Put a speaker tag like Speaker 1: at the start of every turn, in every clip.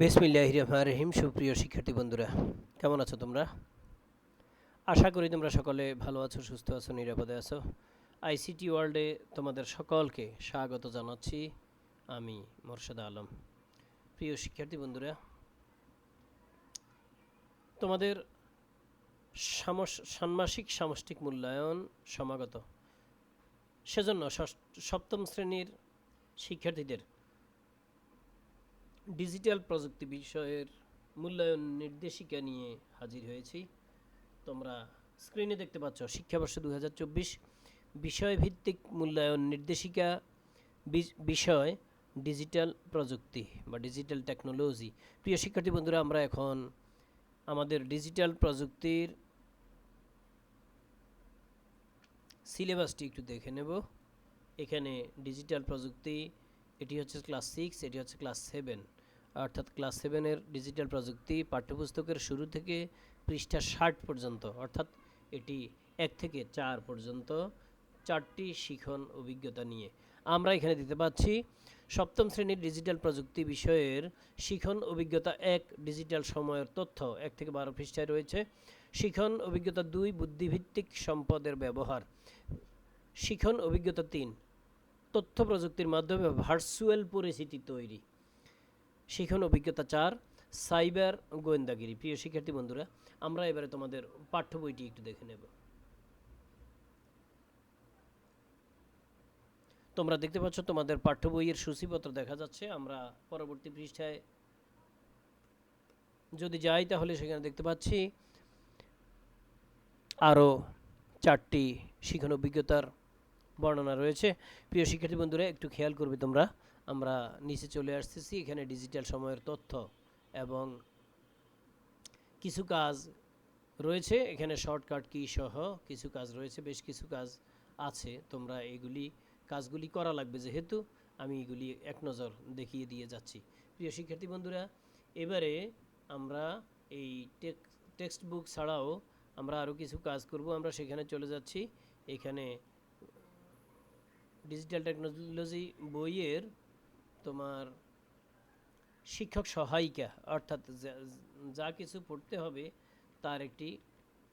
Speaker 1: বিসমিল্লাহ রহমান রহিম সুপ্রিয় শিক্ষার্থী বন্ধুরা, কেমন আছো তোমরা? আশা করি তোমরা সকলে ভালো আছো, সুস্থ আছো, নিরাপদে আছো। আইসিটি ওয়ার্ল্ডে তোমাদের সকলকে স্বাগত জানাচ্ছি আমি মোর্শেদা আলম। প্রিয় শিক্ষার্থী বন্ধুরা, তোমাদের ষান্মাসিক সামষ্টিক মূল্যায়ন সমাগত। সেজন্য সপ্তম শ্রেণির শিক্ষার্থীদের ডিজিটাল প্রযুক্তি বিষয়ের মূল্যায়ন নির্দেশিকা নিয়ে হাজির হয়েছি। তোমরা স্ক্রিনে দেখতে পাচ্ছ, শিক্ষাবর্ষ দু হাজার চব্বিশ, বিষয়ভিত্তিক মূল্যায়ন নির্দেশিকা বিষয় ডিজিটাল প্রযুক্তি বা ডিজিটাল টেকনোলজি। প্রিয় শিক্ষার্থী বন্ধুরা, আমরা এখন আমাদের ডিজিটাল প্রযুক্তির সিলেবাসটি একটু দেখে নেব। এখানে ডিজিটাল প্রযুক্তি, এটি হচ্ছে ক্লাস সিক্স, এটি হচ্ছে ক্লাস সেভেন। অর্থাৎ ক্লাস সেভেনের ডিজিটাল প্রযুক্তি পাঠ্যপুস্তকের শুরু থেকে পৃষ্ঠা ষাট পর্যন্ত, অর্থাৎ এটি এক থেকে চার পর্যন্ত চারটি শিখন অভিজ্ঞতা নিয়ে আমরা এখানে দিতে পাচ্ছি সপ্তম শ্রেণির ডিজিটাল প্রযুক্তি বিষয়ের শিখন অভিজ্ঞতা এক ডিজিটাল সময়ের তথ্য এক থেকে বারো পৃষ্ঠায় রয়েছে। শিখন অভিজ্ঞতা দুই, বুদ্ধিভিত্তিক সম্পদের ব্যবহার। শিখন অভিজ্ঞতা তিন, তথ্য প্রযুক্তির মাধ্যমে ভার্চুয়াল পরিস্থিতি তৈরি। শিখন অভিজ্ঞতা চার, সাইবার গোয়েন্দাগিরি। প্রিয় শিক্ষার্থী বন্ধুরা, আমরা এবারে তোমাদের পাঠ্য বইটি একটু দেখে নেব। তোমরা দেখতে পাচ্ছ তোমাদের পাঠ্য বইয়ের সূচিপত্র দেখা যাচ্ছে। আমরা পরবর্তী পৃষ্ঠায় যদি যাই তাহলে সেখানে দেখতে পাচ্ছি আরও চারটি শিখন অভিজ্ঞতার বর্ণনা রয়েছে। প্রিয় শিক্ষার্থী বন্ধুরা, একটু খেয়াল করবে তোমরা। আমরা নিচে চলে আসতেছি, এখানে ডিজিটাল সময়ের তথ্য এবং কিছু কাজ রয়েছে, এখানে শর্টকাট কি সহ কিছু কাজ রয়েছে, বেশ কিছু কাজ আছে, তোমরা এগুলি, কাজগুলি করা লাগবে যেহেতু আমি এগুলি এক নজর দেখিয়ে দিয়ে যাচ্ছি। প্রিয় শিক্ষার্থী বন্ধুরা, এবারে আমরা এই টেক্সট বুক ছাড়াও আমরা আরও কিছু কাজ করব, আমরা সেখানে চলে যাচ্ছি। এখানে ডিজিটাল টেকনোলজি বইয়ের তোমার শিক্ষক সহায়িকা, অর্থাৎ যা- কিছু পড়তে হবে তার একটি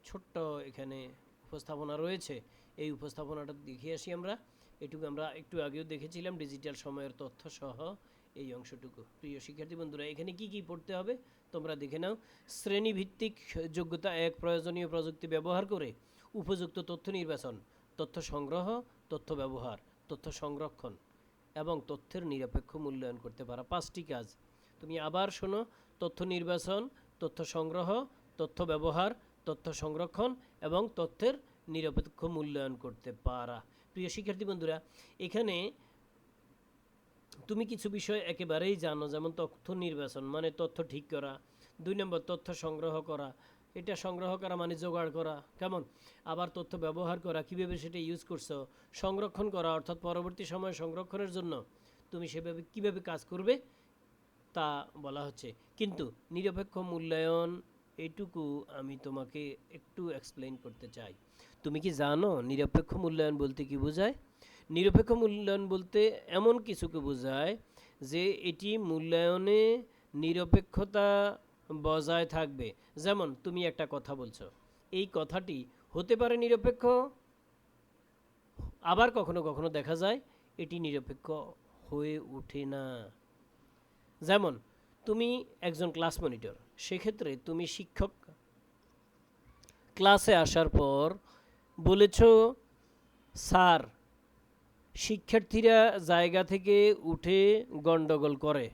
Speaker 1: ছোট্ট এখানে উপস্থাপনা রয়েছে। এই উপস্থাপনাটা দেখে আসি আমরা। এটুকু আমরা একটু আগেও দেখেছিলাম, ডিজিটাল সময়ের তথ্য সহ এই অংশটুকু। প্রিয় শিক্ষার্থী বন্ধুরা, এখানে কি কি পড়তে হবে? তোমরা দেখে নাও। শ্রেণীভিত্তিক যোগ্যতা এক, প্রয়োজনীয় প্রযুক্তি ব্যবহার করে উপযুক্ত তথ্য নির্বাচন, তথ্য সংগ্রহ, তথ্য ব্যবহার, তথ্য সংরক্ষণ। এবং তথ্যের নিরপেক্ষ মূল্যায়ন করতে পারা। পাঁচটি কাজ। তুমি আবার শোনো, তথ্য নির্বাচন, তথ্য সংগ্রহ, তথ্য ব্যবহার, তথ্য সংরক্ষণ এবং তথ্যের নিরপেক্ষ মূল্যায়ন করতে পারা। প্রিয় শিক্ষার্থী বন্ধুরা, এখানে তুমি কিছু বিষয় একেবারেই জানো, যেমন তথ্য নির্বাচন মানে তথ্য ঠিক করা। দুই নম্বর, তথ্য সংগ্রহ করা। এটা সংগ্রহ করা মানে জোগাড় করা। কেমন? আবার তথ্য ব্যবহার করা, কীভাবে সেটা ইউজ করছ? সংরক্ষণ করা, অর্থাৎ পরবর্তী সময়ে সংরক্ষণের জন্য তুমি সেভাবে কীভাবে কাজ করবে তা বলা হচ্ছে। কিন্তু নিরপেক্ষ মূল্যায়ন এইটুকু আমি তোমাকে একটু এক্সপ্লেইন করতে চাই। তুমি কি জানো নিরপেক্ষ মূল্যায়ন বলতে কি বোঝায়? নিরপেক্ষ মূল্যায়ন বলতে এমন কিছুকে বোঝায় যে এটি মূল্যায়নে নিরপেক্ষতা বজায় থাকবে। যেমন, তুমি একটা কথা বলছো। এই কথাটি হতে পারে নিরপেক্ষ, আবার কখনো কখনো দেখা যায় এটি নিরপেক্ষ হয়ে ওঠে না। যেমন, তুমি একজন ক্লাস মনিটর, সেক্ষেত্রে তুমি শিক্ষক। ক্লাসে আসার পর বলেছ, স্যার, শিক্ষার্থীরা জায়গা থেকে উঠে গন্ডগোল করে।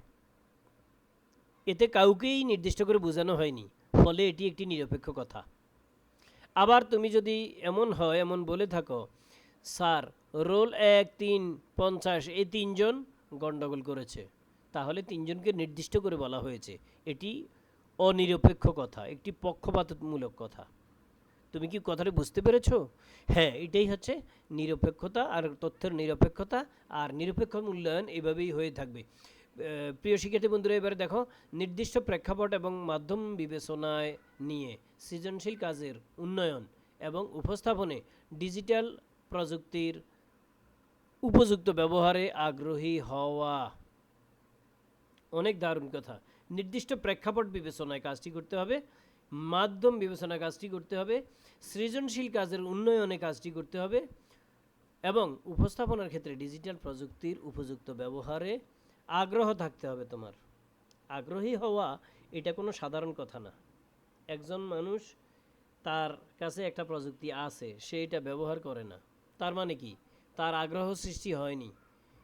Speaker 1: এতে কাউকেই নির্দিষ্ট করে বোঝানো হয়নি, ফলে এটি একটি নিরপেক্ষ কথা। আবার তুমি যদি এমন হয়, এমন বলে থাকো, স্যার, রোল এক, তিন, পঞ্চাশ, এই তিনজন গন্ডগোল করেছে। তাহলে তিনজনকে নির্দিষ্ট করে বলা হয়েছে। এটি অনিরপেক্ষ কথা, একটি পক্ষপাতমূলক কথা। তুমি কি কথাটা বুঝতে পেরেছ? হ্যাঁ এটাই হচ্ছে নিরপেক্ষতা আর তথ্যের নিরপেক্ষতা আর নিরপেক্ষ মূল্যায়ন এভাবেই হয়ে থাকবে। প্রিয় শিক্ষার্থী বন্ধুরা, এবারে দেখো, নির্দিষ্ট প্রেক্ষাপট এবং মাধ্যম বিবেচনায় নিয়ে সৃজনশীল কাজের উন্নয়ন এবং উপস্থাপনে ডিজিটাল প্রযুক্তির উপযুক্ত ব্যবহারে আগ্রহী হওয়া। অনেক দারুণ কথা। নির্দিষ্ট প্রেক্ষাপট বিবেচনায় কাজটি করতে হবে, মাধ্যম বিবেচনায় কাজটি করতে হবে, সৃজনশীল কাজের উন্নয়নে কাজটি করতে হবে এবং উপস্থাপনার ক্ষেত্রে ডিজিটাল প্রযুক্তির উপযুক্ত ব্যবহারে আগ্রহ থাকতে হবে তোমার। আগ্রহী হওয়া এটা কোনো সাধারণ কথা না। একজন মানুষ তার কাছে একটা প্রযুক্তি আছে, সে এটা ব্যবহার করে না। তার মানে কি? তার আগ্রহ সৃষ্টি হয়নি।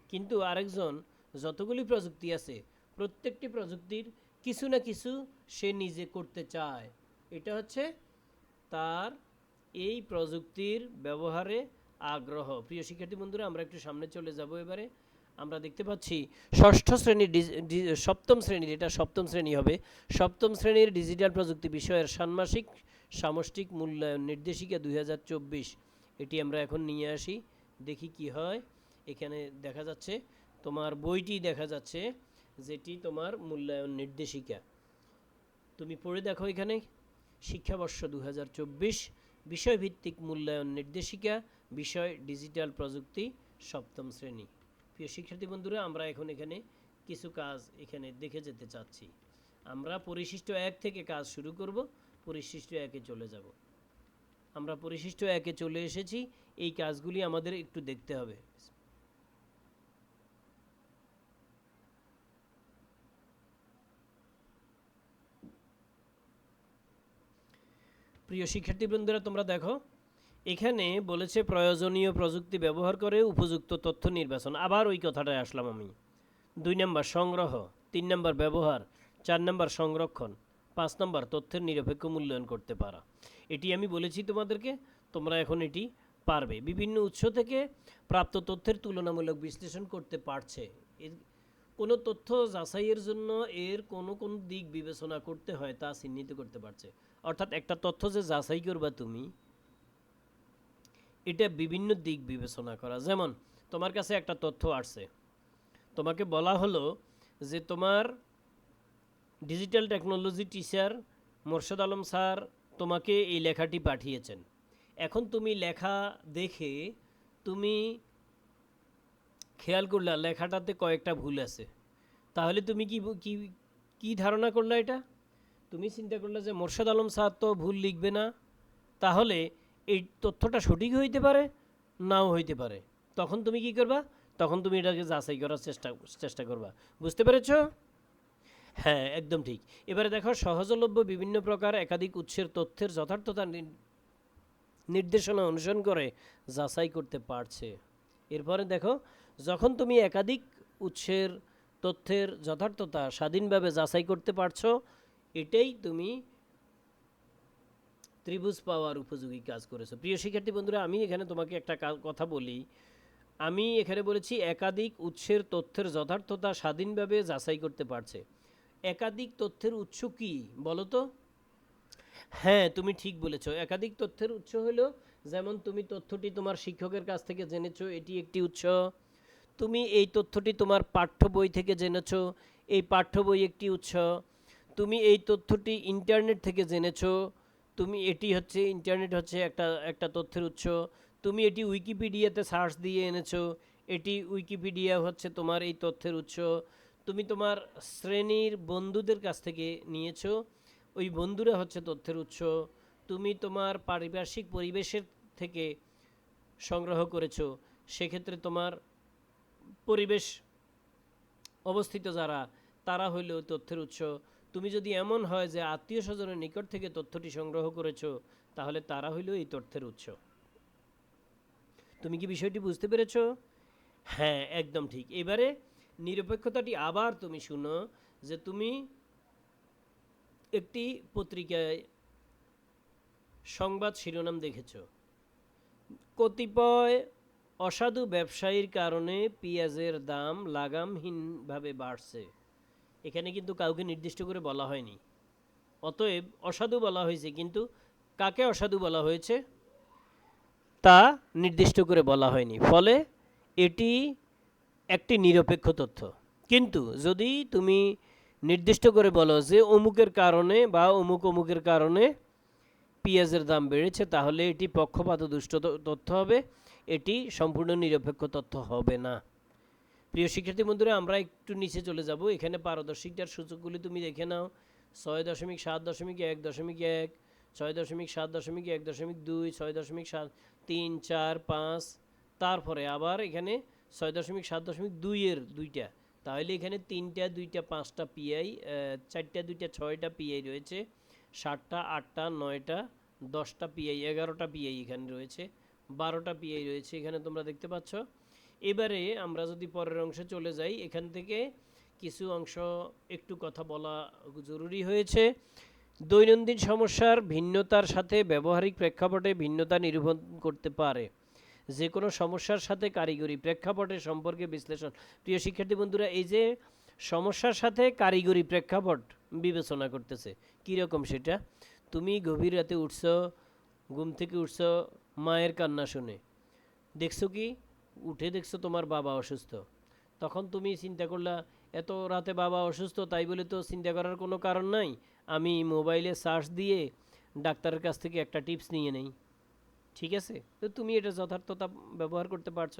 Speaker 1: কিন্তু আরেকজন যতগুলি প্রযুক্তি আছে, প্রত্যেকটি প্রযুক্তির কিছু না কিছু সে নিজে করতে চায়। এটা হচ্ছে তার এই প্রযুক্তির ব্যবহারে আগ্রহ। প্রিয় শিক্ষার্থী বন্ধুরা, আমরা একটু সামনে চলে যাব এবারে। আমরা দেখতে পাচ্ছি ষষ্ঠ শ্রেণির সপ্তম শ্রেণির এটা সপ্তম শ্রেণি হবে, সপ্তম শ্রেণির ডিজিটাল প্রযুক্তি বিষয়ের ষান্মাসিক সামষ্টিক মূল্যায়ন নির্দেশিকা দু হাজার চব্বিশ। এটি আমরা এখন নিয়ে আসি, দেখি কি হয়। এখানে দেখা যাচ্ছে, তোমার বইটি দেখা যাচ্ছে, যেটি তোমার মূল্যায়ন নির্দেশিকা। তুমি পড়ে দেখো এখানে, শিক্ষাবর্ষ দু হাজার চব্বিশ, বিষয়ভিত্তিক মূল্যায়ন নির্দেশিকা, বিষয় ডিজিটাল প্রযুক্তি, সপ্তম শ্রেণি। প্রিয় শিক্ষার্থী বন্ধুরা, আমরা এখন এখানে কিছু কাজ এখানে দেখে যেতে চাচ্ছি। আমরা পরিশিষ্ট এক থেকে কাজ শুরু করব, পরিশিষ্ট একে চলে যাব। আমরা পরিশিষ্ট একে চলে এসেছি, এই কাজগুলি আমাদের একটু দেখতে হবে। প্রিয় শিক্ষার্থী বন্ধুরা, তোমরা দেখো এখানে বলেছে প্রয়োজনীয় প্রযুক্তি ব্যবহার করে উপযুক্ত তথ্য নির্বাচন। আবার ওই কথাটায় আসলাম আমি। দুই নম্বর সংগ্রহ, তিন নম্বর ব্যবহার, চার নম্বর সংরক্ষণ, পাঁচ নম্বর তথ্যের নিরপেক্ষ মূল্যায়ন করতে পারা। এটি আমি বলেছি তোমাদেরকে, তোমরা এখন এটি পারবে। বিভিন্ন উৎস থেকে প্রাপ্ত তথ্যের তুলনামূলক বিশ্লেষণ করতে পারছে। এর কোনো তথ্য যাচাইয়ের জন্য এর কোনো কোন দিক বিবেচনা করতে হয় তা চিহ্নিত করতে পারছে। অর্থাৎ একটা তথ্য যে যাচাই করবা তুমি এটা বিভিন্ন দিক বিবেচনা করা। যেমন, তোমার কাছে একটা তথ্য আসছে। তোমাকে বলা হলো যে তোমার digital technology teacher Morshed Alam sir তোমাকে এই লেখাটি পাঠিয়েছেন। এখন তুমি লেখা দেখে তুমি খেয়াল করলা, লেখাটাতে কয়েকটা ভুল আছে। তাহলে তুমি কি কি কি ধারণা করলা এটা? তুমি চিন্তা করলে যে মোর্শেদ আলম স্যার তো ভুল লিখবে না। তাহলে এই তথ্যটা সঠিক হইতে পারে, নাও হইতে পারে। তখন তুমি কি করবা? তখন তুমি এটাকে যাচাই করার চেষ্টা চেষ্টা করবা। বুঝতে পেরেছ? হ্যাঁ একদম ঠিক। এবারে দেখো, সহজলভ্য বিভিন্ন প্রকার একাধিক উৎসের তথ্যের যথার্থতা নির্দেশনা অনুসরণ করে যাচাই করতে পারছে। এরপরে দেখো, যখন তুমি একাধিক উৎসের তথ্যের যথার্থতা স্বাধীনভাবে যাচাই করতে পারছ, এটাই তুমি ত্রিভুজ পাওয়ার উপযোগী কাজ করেছ। প্রিয় শিক্ষার্থী বন্ধুরা, আমি এখানে তোমাকে একটা কথা বলি। আমি এখানে বলেছি, একাধিক উৎসের তথ্যের যথার্থতা স্বাধীনভাবে যাচাই করতে পারছে। একাধিক তথ্যের উৎস কি বলো তো হ্যাঁ তুমি ঠিক বলেছ। একাধিক তথ্যের উৎস হলো, যেমন তুমি তথ্যটি তোমার শিক্ষকের কাছ থেকে জেনেছো, এটি একটি উৎস। তুমি এই তথ্যটি তোমার পাঠ্য বই থেকে জেনেছ, এই পাঠ্য বই একটি উৎস। তুমি এই তথ্যটি ইন্টারনেট থেকে জেনেছো তুমি এটি হচ্ছে ইন্টারনেট হচ্ছে একটা একটা তথ্যের উৎস। তুমি এটি উইকিপিডিয়াতে সার্চ দিয়ে এনেছো। এটি উইকিপিডিয়া হচ্ছে তোমার এই তথ্যের উৎস। তুমি তোমার শ্রেণির বন্ধুদের কাছ থেকে নিয়েছো। ওই বন্ধুরা হচ্ছে তথ্যের উৎস। তুমি তোমার পারিপার্শ্বিক পরিবেশের থেকে সংগ্রহ করেছ। সেক্ষেত্রে তোমার পরিবেশ অবস্থিত যারা, তারা হইল তথ্যের উৎস। তুমি যদি এমন হয় যে আত্মীয় স্বজনের নিকট থেকে তথ্যটি সংগ্রহ করেছ, তাহলে তারা হইল এই তথ্যের উৎস। তুমি কি বিষয়টি বুঝতে পেরেছ? হ্যাঁ একদম ঠিক। এবারে নিরপেক্ষতাটি আবার তুমি শুনো যে তুমি একটি পত্রিকায় সংবাদ শিরোনাম দেখেছ। কতিপয় অসাধু ব্যবসায়ীর কারণে পেঁয়াজের দাম লাগামহীনভাবে বাড়ছে। এখানে কিন্তু কাউকে নির্দিষ্ট করে বলা হয়নি। অতএব অসাধু বলা হয়েছে, কিন্তু কাকে অসাধু বলা হয়েছে? তা নির্দিষ্ট করে বলা হয়নি। ফলে এটি একটি নিরপেক্ষ তথ্য। কিন্তু যদি তুমি নির্দিষ্ট করে বলো যে অমুকের কারণে বা অমুক অমুকের কারণে পেঁয়াজের দাম বেড়েছে, তাহলে এটি পক্ষপাত দুষ্ট তথ্য হবে, এটি সম্পূর্ণ নিরপেক্ষ তথ্য হবে না। প্রিয় শিক্ষার্থী বন্ধুরা, আমরা একটু নিচে চলে যাব। এখানে পারদর্শিকতার সূচকগুলি তুমি দেখে নাও। ছয় দশমিক সাত দশমিক এক দশমিক এক, ছয় দশমিক সাত দশমিক এক দশমিক দুই, ছয় দশমিক সাত তিন, চার, পাঁচ। তারপরে আবার এখানে ছয় দশমিক সাত দশমিক দুইয়ের দুইটা। তাহলে এখানে তিনটা, দুইটা, পাঁচটা পিআই চারটা, দুইটা, ছয়টা পিআই রয়েছে। সাতটা, আটটা, নয়টা, দশটা পিআই এগারোটা পিআই এখানে রয়েছে। বারোটা পিআই রয়েছে এখানে তোমরা দেখতে পাচ্ছ। এবারে আমরা যদি পরের অংশে চলে যাই, এখান থেকে কিছু অংশ একটু কথা বলা জরুরি হয়েছে। দৈনন্দিন সমস্যার ভিন্নতার সাথে ব্যবহারিক প্রেক্ষাপটে ভিন্নতা নিরূপণ করতে পারে। যে কোনো সমস্যার সাথে কারিগরি প্রেক্ষাপটের সম্পর্কে বিশ্লেষণ। প্রিয় শিক্ষার্থী বন্ধুরা, এই যে সমস্যার সাথে কারিগরি প্রেক্ষাপট বিবেচনা করতেছে কীরকম সেটা? তুমি গভীর রাতে উঠছ, ঘুম থেকে উঠছ, মায়ের কান্না শুনে। দেখছ কি? উঠে দেখছ তোমার বাবা অসুস্থ। তখন তুমি চিন্তা করলা, এত রাতে বাবা অসুস্থ, তাই বলে তো চিন্তা করার কোনো কারণ নাই। আমি মোবাইলে সার্চ দিয়ে ডাক্তারের কাছ থেকে একটা টিপস নিয়ে নেই। ঠিক আছে? তো তুমি এটা যথার্থতা ব্যবহার করতে পারছ।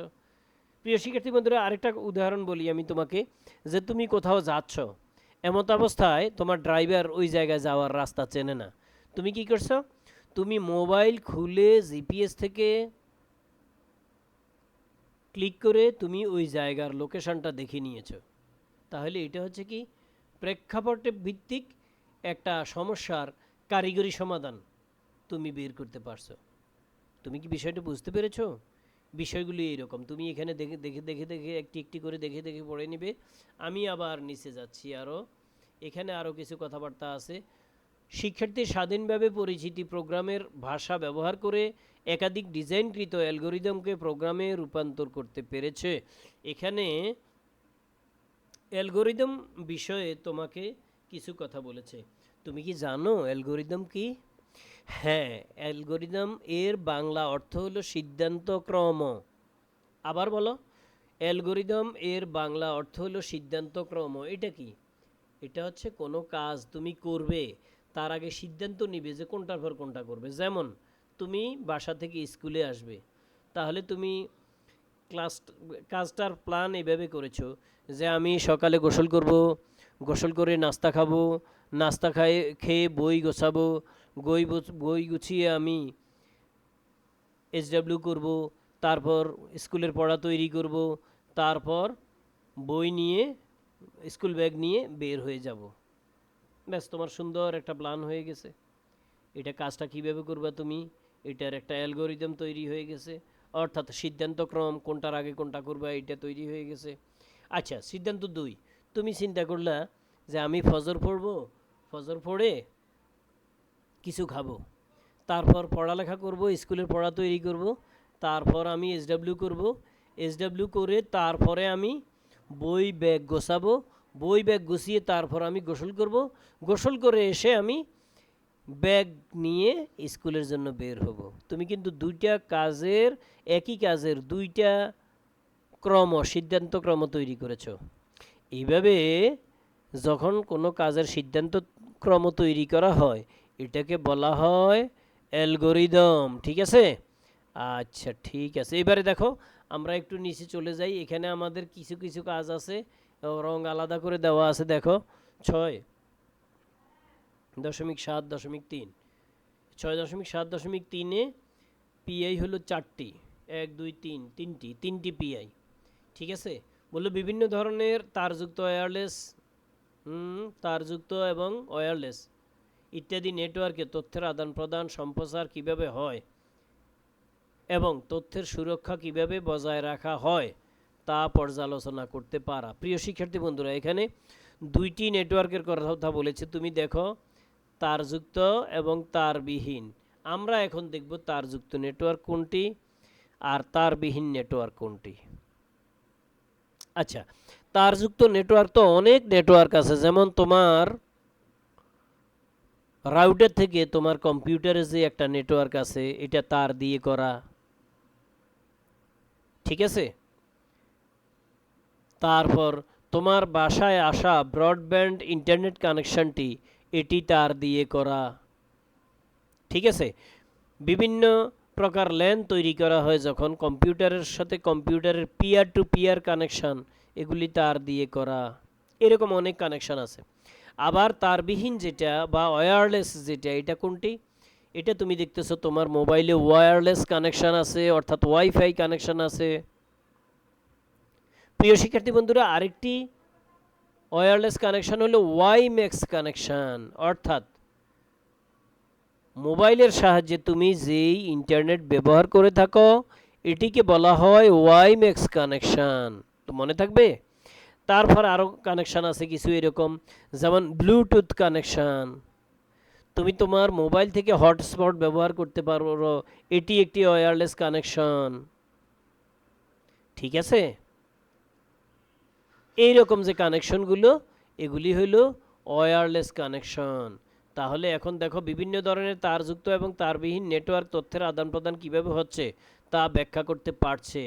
Speaker 1: প্রিয় শিক্ষার্থী বন্ধুরা, আরেকটা উদাহরণ বলি আমি তোমাকে, যে তুমি কোথাও যাচ্ছ এমত অবস্থায় তোমার ড্রাইভার ওই জায়গায় যাওয়ার রাস্তা চেনে না। তুমি কি করছ? তুমি মোবাইল খুলে জিপিএস থেকে ক্লিক করে তুমি ওই জায়গার লোকেশনটা দেখে নিয়েছো। তাহলে এটা হচ্ছে কি? প্রেক্ষাপটে ভিত্তিক একটা সমস্যার কারিগরি সমাধান তুমি বের করতে পারছ। তুমি কি বিষয়টা বুঝতে পেরেছ? বিষয়গুলি এইরকম। তুমি এখানে দেখে দেখে দেখে দেখে একটি একটি করে দেখে দেখে পড়ে নিবে। আমি আবার নিচে যাচ্ছি আরও এখানে আরও কিছু কথাবার্তা আছে। শিক্ষার্থী স্বাধীনভাবে পরিচিতি প্রোগ্রামের ভাষা ব্যবহার করে একাধিক ডিজাইনকৃত অ্যালগোরিদমকে প্রোগ্রামে রূপান্তর করতে পেরেছে। এখানে অ্যালগোরিদম বিষয়ে তোমাকে কিছু কথা বলেছে। তুমি কি জানো অ্যালগোরিদম কি? হ্যাঁ অ্যালগোরিদম এর বাংলা অর্থ হলো সিদ্ধান্ত ক্রম আবার বলো, অ্যালগোরিদম এর বাংলা অর্থ হলো সিদ্ধান্ত ক্রম এটা কি? এটা হচ্ছে কোনো কাজ তুমি করবে, তার আগে সিদ্ধান্ত নিবে যে কোনটার পর কোনটা করবে। যেমন তুমি বাসা থেকে স্কুলে আসবে। তাহলে তুমি ক্লাস, কাজটার প্ল্যান এভাবে করেছ যে আমি সকালে গোসল করব, গোসল করে নাস্তা খাব, নাস্তা খাই খেয়ে বই গোছাবো, বই বই গুছিয়ে আমি এইচডাব্লিউ করব, তারপর স্কুলের পড়া তৈরি করব, তারপর বই নিয়ে, স্কুল ব্যাগ নিয়ে বের হয়ে যাব। ব্যাস, তোমার সুন্দর একটা প্ল্যান হয়ে গেছে। এটা কাজটা কীভাবে করবা তুমি? এটার একটা অ্যালগোরিদম তৈরি হয়ে গেছে। অর্থাৎ সিদ্ধান্তক্রম কোনটার আগে কোনটা করবা এটা তৈরি হয়ে গেছে। আচ্ছা সিদ্ধান্ত দুই। তুমি চিন্তা করলা যে আমি ফজর পড়ব, ফজর পড়ে কিছু খাব। তারপর পড়ালেখা করব, স্কুলের পড়া তৈরি করব, তারপর আমি এসডাব্লিউ করব। এসডাব্লিউ করে তারপরে আমি বই ব্যাগ গোছাবো। বই ব্যাগ গুছিয়ে তারপর আমি গোসল করব। গোসল করে এসে আমি ব্যাগ নিয়ে স্কুলের জন্য বের হব। তুমি কিন্তু দুইটা কাজের, একই কাজের দুইটা ক্রম, সিদ্ধান্ত ক্রম তৈরি করেছ। এইভাবে যখন কোনো কাজের সিদ্ধান্ত ক্রম তৈরি করা হয়, এটাকে বলা হয় অ্যালগোরিদম, ঠিক আছে? আচ্ছা ঠিক আছে। এবারে দেখো, আমরা একটু নিচে চলে যাই। এখানে আমাদের কিছু কিছু কাজ আছে, রং আলাদা করে দেওয়া আছে, দেখো। ছয় দশমিক সাত দশমিক তিন। ছয় দশমিক সাত দশমিক তিনে পিআই হলো চারটি। এক, দুই, তিন, তিনটি তিনটি পিআই ঠিক আছে? বলল বিভিন্ন ধরনের তারযুক্ত ওয়্যারলেস তারযুক্ত এবং ওয়্যারলেস ইত্যাদি নেটওয়ার্কে তথ্যের আদান প্রদান সম্প্রচার কীভাবে হয় এবং তথ্যের সুরক্ষা কীভাবে বজায় রাখা হয় তা পর্যালোচনা করতে পারা। প্রিয় শিক্ষার্থী বন্ধুরা, এখানে দুইটি নেটওয়ার্কের কথা বলেছে। তুমি দেখো তারযুক্ত এবং তারবিহীন। আমরা এখন দেখব তারযুক্ত নেটওয়ার্ক কোনটি আর তারবিহীন নেটওয়ার্ক কোনটি। আচ্ছা তারযুক্ত নেটওয়ার্ক তো অনেক নেটওয়ার্ক আছে, যেমন তোমার রাউটার থেকে তোমার কম্পিউটারে যে একটা নেটওয়ার্ক আছে, এটা তার দিয়ে করা। ঠিক আছে? তারপর তোমার বাসায় আসা ব্রডব্যান্ড ইন্টারনেট কানেকশনটি এটি তার দিয়ে করা। ঠিক আছে? বিভিন্ন প্রকার ল্যান তৈরি করা হয় যখন কম্পিউটারের সাথে কম্পিউটারের পিয়ার টু পিয়ার কানেকশন এগুলি তার দিয়ে করা। এরকম অনেক কানেকশন আছে। আবার তারবিহীন যেটা বা ওয়্যারলেস যেটা, এটা কোনটি? এটা তুমি দেখতেছো তোমার মোবাইলে ওয়্যারলেস কানেকশন আছে, অর্থাৎ ওয়াইফাই কানেকশন আছে। প্রিয় শিক্ষার্থী বন্ধুরা, আরেকটি ওয়্যারলেস কানেকশন হলো ওয়াইম্যাক্স কানেকশন অর্থাৎ মোবাইলের সাহায্যে তুমি যেই ইন্টারনেট ব্যবহার করে থাকো, এটিকে বলা হয় ওয়াইম্যাক্স কানেকশন তো মনে থাকবে? তারপর আরও কানেকশান আছে কিছু এরকম, যেমন ব্লুটুথ কানেকশান তুমি তোমার মোবাইল থেকে হটস্পট ব্যবহার করতে পারো, এটি একটি ওয়্যারলেস কানেকশন ঠিক আছে? এই রকম যে কানেকশনগুলো, এগুলি হলো ওয়্যারলেস কানেকশন তাহলে এখন দেখো বিভিন্ন ধরনের তারযুক্ত এবং তারবিহীন নেটওয়ার্ক তথ্যের আদান প্রদান কীভাবে হচ্ছে, তা ব্যাখ্যা করতে পারছে।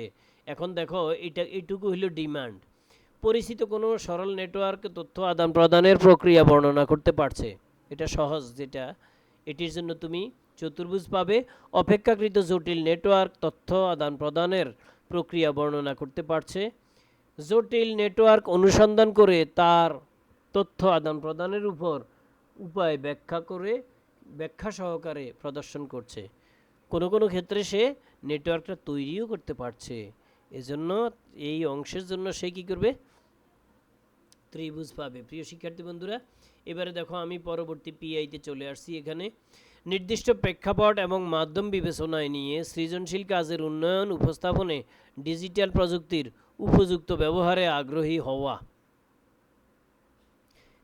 Speaker 1: এখন দেখো এটা, এটুকু হলো ডিমান্ড পরিচিত কোনো সরল নেটওয়ার্ক তথ্য আদান প্রদানের প্রক্রিয়া বর্ণনা করতে পারছে। এটা সহজ যেটা। এটির জন্য তুমি চতুর্ভুজ পাবে। অপেক্ষাকৃত জটিল নেটওয়ার্ক তথ্য আদান প্রদানের প্রক্রিয়া বর্ণনা করতে পারছে। জটিল নেটওয়ার্ক অনুসন্ধান করে তার তথ্য আদান প্রদানের উপর উপায় ব্যাখ্যা করে, ব্যাখ্যা সহকারে প্রদর্শন করছে। কোনো কোনো ক্ষেত্রে সে নেটওয়ার্কটা তৈরিও করতে পারছে। এজন্য এই অংশের জন্য সে কী করবে? ত্রিভুজ পাবে। প্রিয় শিক্ষার্থী বন্ধুরা, এবারে দেখো আমি পরবর্তী পিআইতে চলে আসছি এখানে। নির্দিষ্ট প্রেক্ষাপট এবং মাধ্যম বিবেচনায় নিয়ে সৃজনশীল কাজের উন্নয়ন উপস্থাপনে ডিজিটাল প্রযুক্তির উপযুক্ত ব্যবহারে আগ্রহী হওয়া।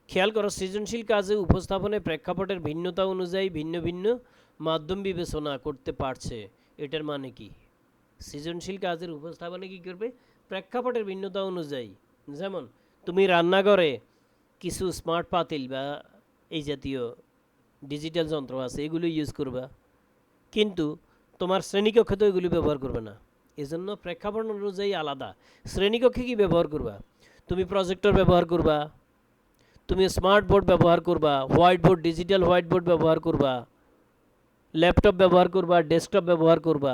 Speaker 1: খেয়াল করো, সৃজনশীল কাজে উপস্থাপনে প্রেক্ষাপটের ভিন্নতা অনুযায়ী ভিন্ন ভিন্ন মাধ্যম বিবেচনা করতে পারছে। এটার মানে কি? সৃজনশীল কাজের উপস্থাপনে কি করবে? প্রেক্ষাপটের ভিন্নতা অনুযায়ী। যেমন, তুমি রান্নাঘরে কিছু স্মার্ট পাতিল বা এই জাতীয় ডিজিটাল যন্ত্র আছে, এগুলো ইউজ করবা। কিন্তু তোমার শ্রেণীকক্ষে তো এগুলি ব্যবহার করবে না। এজন্য প্রেক্ষাপট অনুযায়ী আলাদা। শ্রেণীকক্ষে কি ব্যবহার করবা? তুমি প্রজেক্টর ব্যবহার করবা। তুমি স্মার্ট বোর্ড ব্যবহার করবা। White board digital white board ব্যবহার করবা। ল্যাপটপ ব্যবহার করবা ডেস্কটপ ব্যবহার করবা।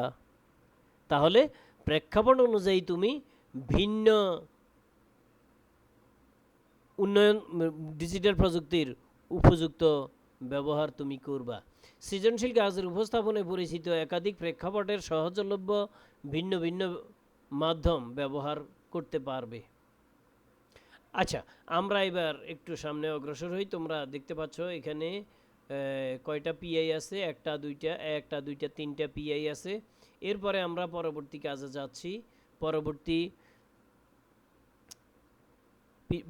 Speaker 1: তাহলে প্রেক্ষাপট অনুযায়ী তুমি ভিন্ন উন্নয়ন ডিজিটাল প্রযুক্তির উপযুক্ত ব্যবহার তুমি করবা। সৃজনশীল কাজের উপস্থাপনে পরিচিত একাধিক প্রেক্ষাপটের সহজলভ্য ভিন্ন ভিন্ন মাধ্যম ব্যবহার করতে পারবে। আচ্ছা আমরা এবার একটু সামনে অগ্রসর হই। তোমরা দেখতে পাচ্ছ এখানে কয়টা পিআই আছে? একটা, দুইটা একটা, দুইটা, তিনটা পিআই আছে। এরপরে আমরা পরবর্তী কাজে যাচ্ছি। পরবর্তী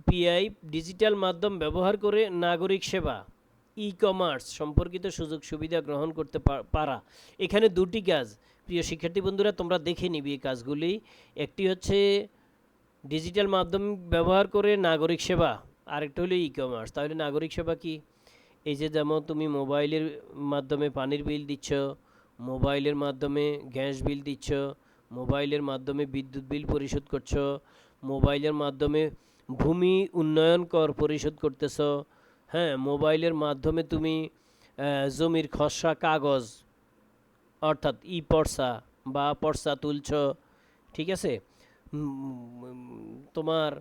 Speaker 1: পিআই ডিজিটাল মাধ্যম ব্যবহার করে নাগরিক সেবা। ই কমার্স সম্পর্কিত সুযোগ সুবিধা গ্রহণ করতে পারা। এখানে দুটি কাজ। প্রিয় শিক্ষার্থী বন্ধুরা, তোমরা দেখে নিবি এই কাজগুলি। একটি হচ্ছে ডিজিটাল মাধ্যম ব্যবহার করে নাগরিক সেবা, আরেকটা হলো ই কমার্স তাহলে নাগরিক সেবা কি? এই যে যেমন তুমি মোবাইলের মাধ্যমে পানির বিল দিচ্ছ, মোবাইলের মাধ্যমে গ্যাস বিল দিচ্ছ, মোবাইলের মাধ্যমে বিদ্যুৎ বিল পরিশোধ করছ, মোবাইলের মাধ্যমে ভূমি উন্নয়ন কর পরিশোধ করতেছ হ্যাঁ মোবাইলের মাধ্যমে তুমি জমির খসড়া কাগজ, অর্থাৎ ই পর্সা বা পর্সা তুলছ, ঠিক আছে? তোমার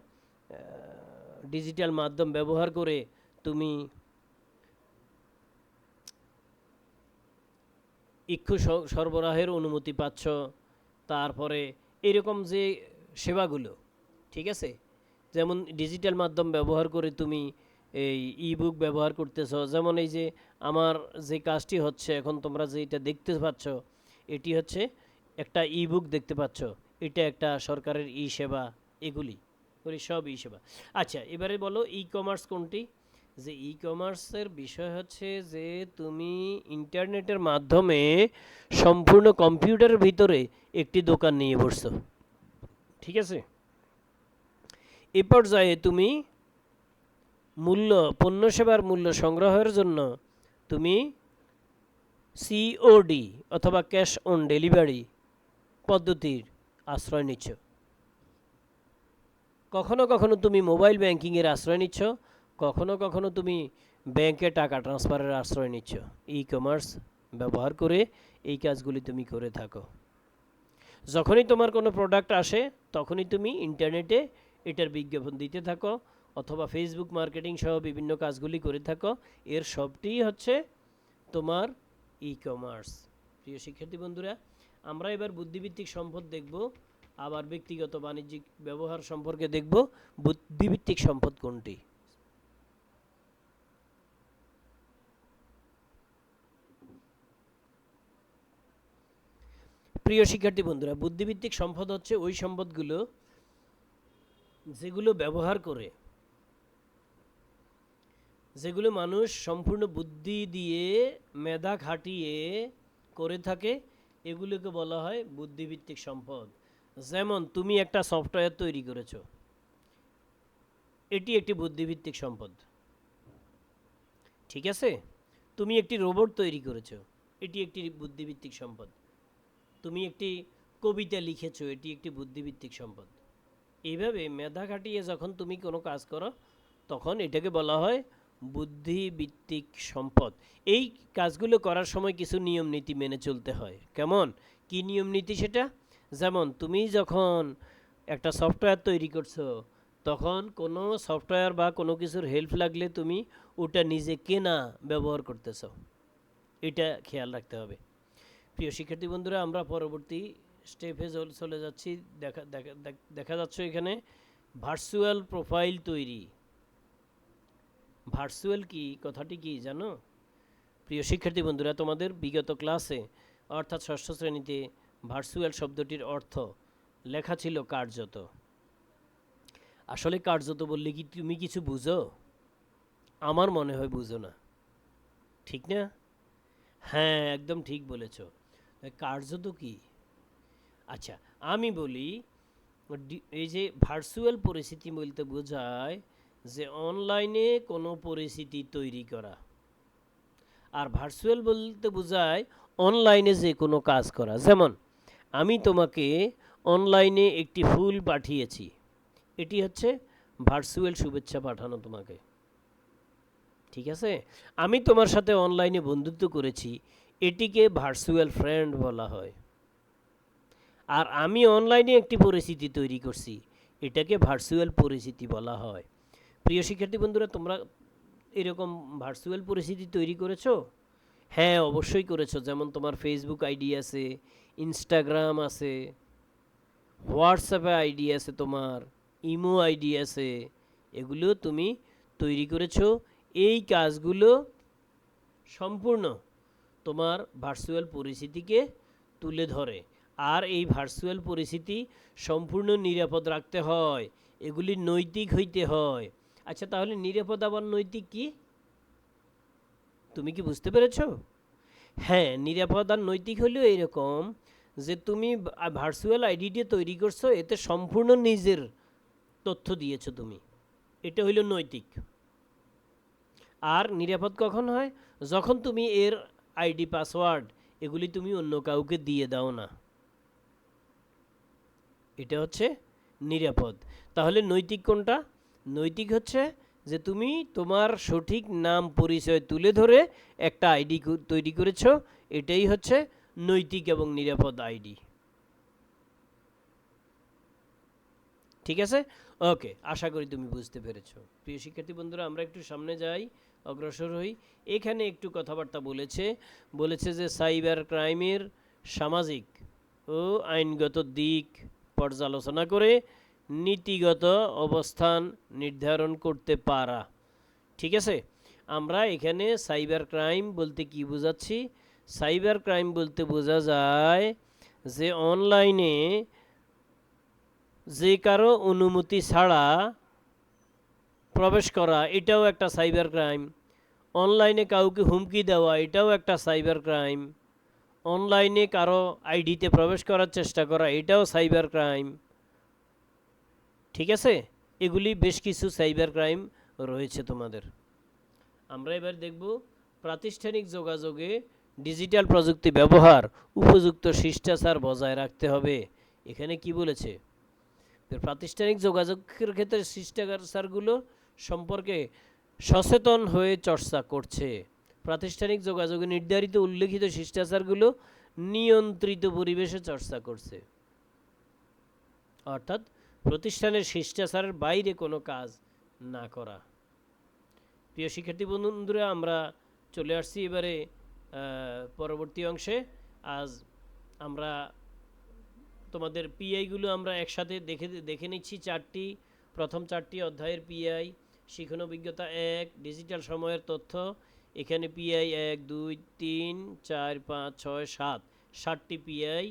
Speaker 1: ডিজিটাল মাধ্যম ব্যবহার করে তুমি ইক্ষু সরবরাহের অনুমতি পাচ্ছ, তারপরে এরকম যে সেবাগুলো, ঠিক আছে? যেমন ডিজিটাল মাধ্যম ব্যবহার করে তুমি এই ই বুক ব্যবহার করতেছ। যেমন এই যে আমার যে কাজটি হচ্ছে, এখন তোমরা যে এটা দেখতে পাচ্ছ, এটি হচ্ছে একটা ই বুক দেখতে পাচ্ছ। এটা একটা সরকারের ই সেবা এগুলি। এগুলি সব ই সেবা আচ্ছা এবারে বলো ই কমার্স কোনটি? যে ই কমার্সের বিষয় হচ্ছে যে তুমি ইন্টারনেটের মাধ্যমে সম্পূর্ণ কম্পিউটারের ভিতরে একটি দোকান নিয়ে বসছো। ঠিক আছে? এ পর্যায়ে তুমি মূল্য পণ্য সেবার মূল্য সংগ্রহের জন্য তুমি সিওডি অথবা ক্যাশ অন ডেলিভারি পদ্ধতির আশ্রয় নিচ্ছ। কখনো কখনো তুমি মোবাইল ব্যাংকিংয়ের আশ্রয় নিচ্ছ, কখনো কখনো তুমি ব্যাংকে টাকা ট্রান্সফারের আশ্রয় নিচ্ছ। ই কমার্স ব্যবহার করে এই কাজগুলি তুমি করে থাকো। যখনই তোমার কোনো প্রোডাক্ট আসে, তখনই তুমি ইন্টারনেটে এটার বিজ্ঞাপন দিতে থাকো অথবা ফেসবুক মার্কেটিং সহ বিভিন্ন কাজগুলি করে থাকো। এর সবটিই হচ্ছে তোমার ই কমার্স প্রিয় শিক্ষার্থী বন্ধুরা, আমরা এবার বুদ্ধিভিত্তিক সম্পদ দেখব, আবার ব্যক্তিগত বাণিজ্যিক ব্যবহার সম্পর্কে দেখব। বুদ্ধিভিত্তিক সম্পদ কোনটি? প্রিয় শিক্ষার্থী বন্ধুরা বুদ্ধিভিত্তিক সম্পদ হচ্ছে ওই সম্পদগুলো যেগুলো ব্যবহার করে যেগুলো মানুষ সম্পূর্ণ বুদ্ধি দিয়ে, মেধা খাটিয়ে করে থাকে, এগুলোকে বলা হয় বুদ্ধিভিত্তিক সম্পদ। যেমন, তুমি একটা সফটওয়্যার তৈরি করেছ। এটি একটি বুদ্ধিভিত্তিক সম্পদ। ঠিক আছে? তুমি একটি রোবট তৈরি করেছ। এটি একটি বুদ্ধিভিত্তিক সম্পদ। তুমি একটি কবিতা লিখেছো। এটি একটি বুদ্ধিভিত্তিক সম্পদ। এইভাবে মেধা খাটিয়ে যখন তুমি কোনো কাজ করো, তখন এটাকে বলা হয় বুদ্ধিভিত্তিক সম্পদ। এই কাজগুলো করার সময় কিছু নিয়ম নীতি মেনে চলতে হয়। কেমন? কি নিয়ম নীতি সেটা? যেমন, তুমি যখন একটা সফটওয়্যার তৈরি করছ, তখন কোনো সফটওয়্যার বা কোনো কিছুর হেল্প লাগলে তুমি ওটা নিজে কেনা ব্যবহার করতেছ। এটা খেয়াল রাখতে হবে। প্রিয় শিক্ষার্থী বন্ধুরা, আমরা পরবর্তী স্টেপে চলে যাচ্ছি। দেখা দেখা দেখা যাচ্ছে এখানে ভার্চুয়াল প্রোফাইল তৈরি। ভার্চুয়াল কি, কথাটি কি জানো? প্রিয় শিক্ষার্থী বন্ধুরা, তোমাদের বিগত ক্লাসে, অর্থাৎ ষষ্ঠ শ্রেণীতে ভার্চুয়াল শব্দটির অর্থ লেখা ছিল কার্যত। আসলে কার্যত বললে কি তুমি কিছু বুঝো? আমার মনে হয় বুঝো না। ঠিক না? হ্যাঁ একদম ঠিক বলেছ। কার্যত কি? আচ্ছা আমি বলি এই যে ভার্চুয়াল পরিস্থিতি বলতে বোঝায় যে অনলাইনে কোনো পরিস্থিতি তৈরি করা। আর ভার্চুয়াল বলতে বোঝায় অনলাইনে যে কোনো কাজ করা। যেমন, আমি তোমাকে অনলাইনে একটি ফুল পাঠিয়েছি। এটি হচ্ছে ভার্চুয়াল শুভেচ্ছা পাঠানো তোমাকে। ঠিক আছে? আমি তোমার সাথে অনলাইনে বন্ধুত্ব করেছি। এটিকে ভার্চুয়াল ফ্রেন্ড বলা হয়। আর আমি অনলাইনে একটি পরিস্থিতি তৈরি করছি। এটাকে ভার্চুয়াল পরিস্থিতি বলা হয়। প্রিয় শিক্ষার্থী বন্ধুরা, তোমরা এরকম ভার্চুয়াল পরিস্থিতি তৈরি করেছ? হ্যাঁ অবশ্যই করেছ। যেমন তোমার ফেসবুক আইডি আছে ইনস্টাগ্রাম আছে হোয়াটসঅ্যাপে আইডি আছে তোমার ইমো আইডি আছে, এগুলো তুমি তৈরি করেছ। এই কাজগুলো সম্পূর্ণ তোমার ভার্চুয়াল পরিস্থিতিকে তুলে ধরে। আর এই ভার্চুয়াল পরিস্থিতি সম্পূর্ণ নিরাপদ রাখতে হয়। এগুলি নৈতিক হইতে হয়। আচ্ছা তাহলে নিরাপদ আবার নৈতিক কি? তুমি কি বুঝতে পেরেছ? হ্যাঁ নিরাপদ আর নৈতিক হলেও এরকম যে তুমি ভার্চুয়াল আইডিটি তৈরি করছ, এতে সম্পূর্ণ নিজের তথ্য দিয়েছ তুমি। এটা হইল নৈতিক। আর নিরাপদ কখন হয়? যখন তুমি এর আইডি পাসওয়ার্ড এগুলি তুমি অন্য কাউকে দিয়ে দাও না। এটা হচ্ছে নিরাপদ। তাহলে নৈতিক কোনটা? নৈতিক হচ্ছে যে তুমি তোমার সঠিক নাম, পরিচয় তুলে ধরে একটা আইডি তৈরি করেছ। এটাই হচ্ছে নৈতিক এবং নিরাপদ আইডি। ঠিক আছে? ওকে, আশা করি তুমি বুঝতে পেরেছ। প্রিয় শিক্ষার্থী বন্ধুরা, আমরা একটু সামনে যাই, অগ্রসর হই। এখানে একটু কথাবার্তা বলেছে বলেছে যে সাইবার ক্রাইমের সামাজিক ও আইনগত দিক পর্যালোচনা করে নীতিগত অবস্থান নির্ধারণ করতে পারা। ঠিক আছে? আমরা এখানে সাইবার ক্রাইম বলতে কি বোঝাচ্ছি? সাইবার ক্রাইম বলতে বোঝা যায় যে অনলাইনে যে কারও অনুমতি ছাড়া প্রবেশ করা, এটাও একটা সাইবার ক্রাইম। অনলাইনে কাউকে হুমকি দেওয়া, এটাও একটা সাইবার ক্রাইম। অনলাইনে কারও আইডিতে প্রবেশ করার চেষ্টা করা, এটাও সাইবার ক্রাইম। ঠিক আছে? এগুলি বেশ কিছু সাইবার ক্রাইম রয়েছে তোমাদের। আমরা এবার দেখব প্রাতিষ্ঠানিক যোগাযোগে ডিজিটাল প্রযুক্তি ব্যবহার উপযুক্ত শিষ্টাচার বজায় রাখতে হবে। এখানে কি বলেছে? প্রাতিষ্ঠানিক যোগাযোগের ক্ষেত্রে শিষ্টাচারগুলো সম্পর্কে সচেতন হয়ে চর্চা করছে। প্রাতিষ্ঠানিক যোগাযোগে নির্ধারিত উল্লেখিত শিষ্টাচারগুলো নিয়ন্ত্রিত পরিবেশে চর্চা করছে। অর্থাৎ প্রতিষ্ঠানের শিষ্টাচারের বাইরে কোনো কাজ না করা। প্রিয় শিক্ষার্থী বন্ধুরা, আমরা চলে আসছি এবারে পরবর্তী অংশে। আজ আমরা তোমাদের পিআইগুলো আমরা একসাথে দেখে দেখে নিচ্ছি। চারটি, প্রথম চারটি অধ্যায়ের পিআই শিখন অভিজ্ঞতা এক, ডিজিটাল সময়ের তথ্য। এখানে পিআই এক, দুই, তিন, চার, পাঁচ, ছয়, সাত ষাটটি পিআই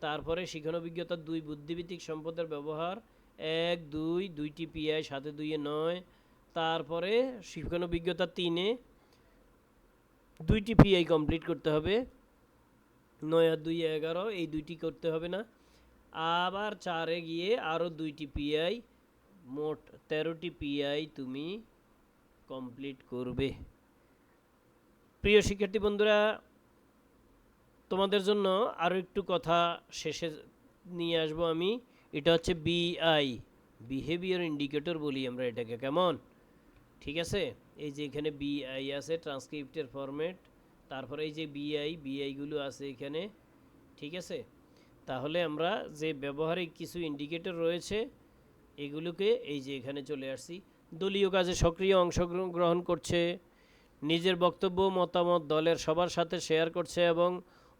Speaker 1: তারপরে শিখন অভিজ্ঞতা দুই বুদ্ধিভিত্তিক সম্পদের ব্যবহার, এক, দুই, দুইটি পিআই সাথে দুইয়ে নয়। তারপরে শিখন অভিজ্ঞতা তিনে দুইটি পিআই কমপ্লিট করতে হবে। নয় আর দুই এগারো, এই দুইটি করতে হবে না। আবার চারে গিয়ে আরও দুইটি পিআই মোট তেরোটি পিআই তুমি কমপ্লিট করবে। প্রিয় শিক্ষার্থী বন্ধুরা তোমাদের জন্য আরও একটু কথা শেষে নিয়ে আসব আমি। এটা হচ্ছে বিআই বিহেভিয়ার ইন্ডিকেটর বলি আমরা এটাকে, কেমন? ঠিক আছে? এই যে এখানে বিআই আছে ট্রান্সক্রিপ্টের ফরম্যাট তারপরে এই যে বিআই বিআইগুলো আছে এখানে, ঠিক আছে? তাহলে আমরা যে ব্যবহারিক কিছু ইন্ডিকেটর রয়েছে, এগুলোকে এই যে এখানে চলে আসছি। দলীয় কাজে সক্রিয় অংশগ্রহণ করছে, নিজের বক্তব্য, মতামত দলের সবার সাথে শেয়ার করছে এবং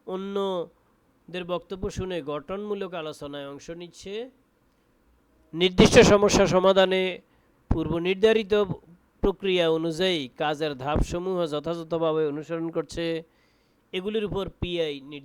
Speaker 1: অন্যদের বক্তব্য শুনে গঠনমূলক আলোচনায় অংশ নিচ্ছে। নির্দিষ্ট সমস্যা সমাধানে পূর্ব নির্ধারিত প্রক্রিয়া অনুযায়ী কাজের ধাপসমূহ যথাযথভাবে অনুসরণ করছে। এগুলির উপর পিআই